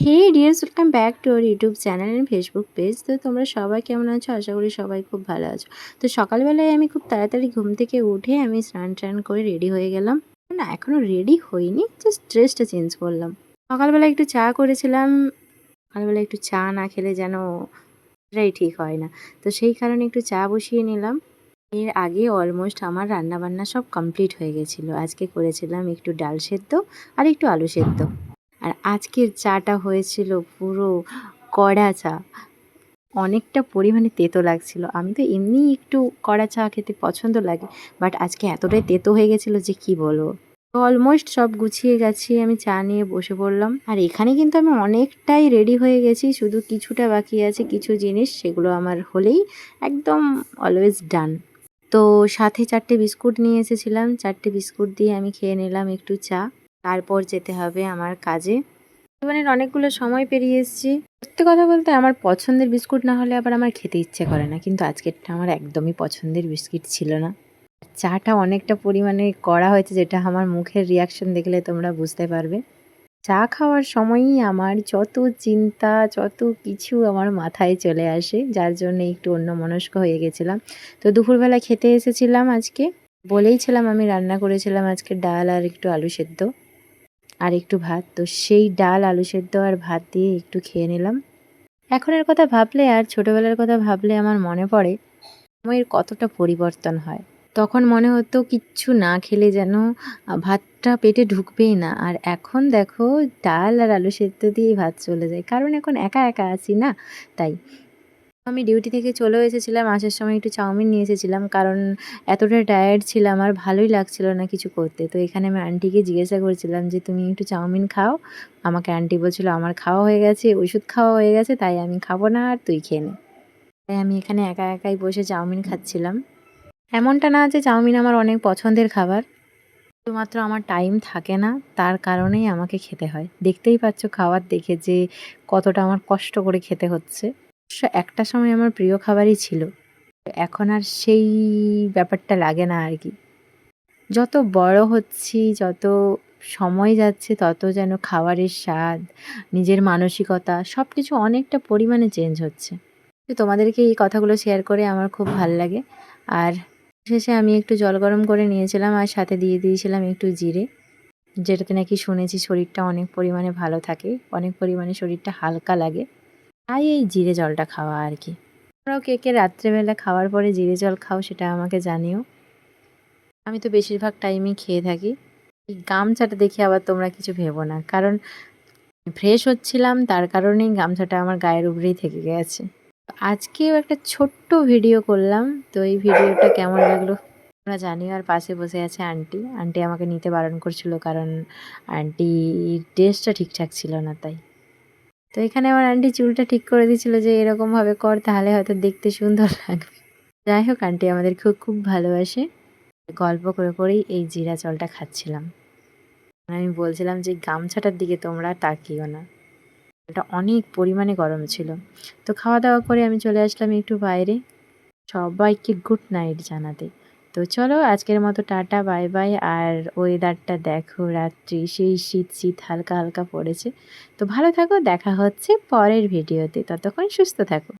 Hey dears welcome back to our YouTube channel and Facebook page তো তোমরা সবাই কেমন আছো? আশা করি সবাই খুব ভালো আছো। তো সকালবেলায় আমি খুব তাড়াতাড়ি ঘুম থেকে উঠে আমি স্নান টান করে রেডি হয়ে গেলাম। না এখনও রেডি হইনি জাস্ট ড্রেসটা চেঞ্জ করলাম। সকালবেলা একটু চা করেছিলাম। সকালবেলা একটু চা না খেলে যেন এটাই ঠিক হয় না। তো সেই কারণে একটু চা বসিয়ে নিলাম। এর আগে অলমোস্ট আমার রান্নাবান্না সব কমপ্লিট হয়ে গেছিল। আজকে করেছিলাম একটু ডাল সেদ্ধ আর একটু আলু সেদ্ধ। আর আজকের চাটা হয়েছিল পুরো কড়া চা। অনেকটা পরিমাণে তেতো লাগছিল। আমি তো এমনি একটু কড়া চা খেতে পছন্দ লাগে বাট আজকে এতটাই তেতো হয়ে গেছিল যে কি বলব? অলমোস্ট সব গুছিয়ে গেছি আমি চা নিয়ে বসে পড়লাম। আর এখানে কিন্তু আমি অনেকটাই রেডি হয়ে গেছি। শুধু কিছুটা বাকি আছে, কিছু জিনিস, সেগুলো আমার হলেই একদম অলওয়েজ ডান তো সাথে চারটে বিস্কুট নিয়ে এসেছিলাম। চারটে বিস্কুট দিয়ে আমি খেয়ে নিলাম একটু চা। তারপর যেতে হবে আমার কাজে। জীবনের অনেকগুলো সময় পেরিয়ে এসেছি। সত্যি কথা বলতে আমার পছন্দের বিস্কুট না হলে আবার আমার খেতে ইচ্ছে করে না, কিন্তু আজকেরটা আমার একদমই পছন্দের বিস্কিট ছিল না। চাটা অনেকটা পরিমাণে করা হয়েছে যেটা আমার মুখের রিয়াকশন দেখলে তোমরা বুঝতে পারবে। চা খাওয়ার সময়ই আমার যত চিন্তা, যত কিছু আমার মাথায় চলে আসে, যার জন্য একটু অন্য মনস্ক হয়ে গেছিলাম। তো দুপুরবেলা খেতে এসেছিলাম আজকে। বলেইছিলাম আমি রান্না করেছিলাম আজকে ডাল আর একটু আলু সেদ্ধ। আর একটু ভাত। তো সেই ডাল, আলু সেদ্ধ আর ভাত দিয়ে একটু খেয়ে নিলাম। এখনের কথা ভাবলে আর ছোটোবেলার কথা ভাবলে আমার মনে পড়ে, সময়ের কতটা পরিবর্তন হয়। তখন মনে হতো কিচ্ছু না খেলে যেন ভাতটা পেটে ঢুকবেই না। আর এখন দেখো, ডাল আর আলু সেদ্ধ দিয়েই ভাত চলে যায়। কারণ এখন একা একা আছি না, তাই আমি ডিউটি থেকে চলেও এসেছিলাম, আসার সময় একটু চাউমিন নিয়ে এসেছিলাম, কারণ এতটা টায়ার্ড ছিলাম, আর ভালোই লাগছিল না কিছু করতে। তো এখানে আমি আন্টিকে জিজ্ঞাসা করছিলাম যে, তুমি একটু চাউমিন খাও? আমাকে আন্টি বলছিল, আমার খাওয়া হয়ে গেছে, ওষুধ খাওয়া হয়ে গেছে, তাই আমি খাব না, আর তুই খেয়ে নে। তাই আমি এখানে একা একাই বসে চাউমিন খাচ্ছিলাম। এমনটা না যে চাউমিন আমার অনেক পছন্দের খাবার। শুধুমাত্র আমার টাইম থাকে না, তার কারণেই আমাকে খেতে হয়। দেখতেই পাচ্ছ খাবার দেখে যে কতটা আমার কষ্ট করে খেতে হচ্ছে। একটা সময় আমার প্রিয় খাবারই ছিল। এখন আর সেই ব্যাপারটা লাগে না আর কি। যত বড় হচ্ছি, যত সময় যাচ্ছে, তত যেন খাবারের স্বাদ, নিজের মানসিকতা সব কিছু অনেকটা পরিমাণে চেঞ্জ হচ্ছে। তো তোমাদেরকে এই কথাগুলো শেয়ার করে আমার খুব ভালো লাগে। আর শেষে আমি একটু জল গরম করে নিয়েছিলাম আর সাথে দিয়ে দিয়েছিলাম একটু জিরে। যেটাতে নাকি শুনেছি শরীরটা অনেক পরিমাণে ভালো থাকে, অনেক পরিমাণে শরীরটা হালকা লাগে। তাই এই জিরে জলটা খাওয়া আর কি। তোমরাও কে কে রাত্রেবেলা খাওয়ার পরে জিরে জল খাও সেটা আমাকে জানিও। আমি তো বেশিরভাগ টাইমই খেয়ে থাকি। এই গামছাটা দেখে আবার তোমরা কিছু ভেবো না, কারণ ফ্রেশ হচ্ছিলাম, তার কারণেই গামছাটা আমার গায়ের উপরেই থেকে গেছে। আজকেও একটা ছোট্ট ভিডিও করলাম, তো এই ভিডিওটা কেমন লাগল? তোমরা জানিও, আর পাশে বসে আছে আন্টি আন্টি আমাকে নিতে বারণ করছিল, কারণ আন্টির ড্রেসটা ঠিকঠাক ছিল না তাই। তো এখানে আমার আন্টি চুলটা ঠিক করে দিয়েছিল যে এরকমভাবে কর, তাহলে হয়তো দেখতে সুন্দর লাগবে। যাই হোক আন্টি আমাদের খুব খুব ভালোবাসে। গল্প করে করেই এই জিরা জলটা খাচ্ছিলাম। আমি বলছিলাম যে, গামছাটার দিকে তোমরা তাকিও না। এটা অনেক পরিমাণে গরম ছিল। তো খাওয়া দাওয়া করে আমি চলে আসলাম একটু বাইরে। সবাইকে গুড নাইট জানাতে। তো চলো আজকের মতো টাটা, বাই বাই। আর ওয়েদারটা দেখো রাত্রি, সেই শীত শীত হালকা হালকা পড়েছে। তো ভালো থাকো, দেখা হচ্ছে পরের ভিডিওতে ততক্ষণ সুস্থ থাকো।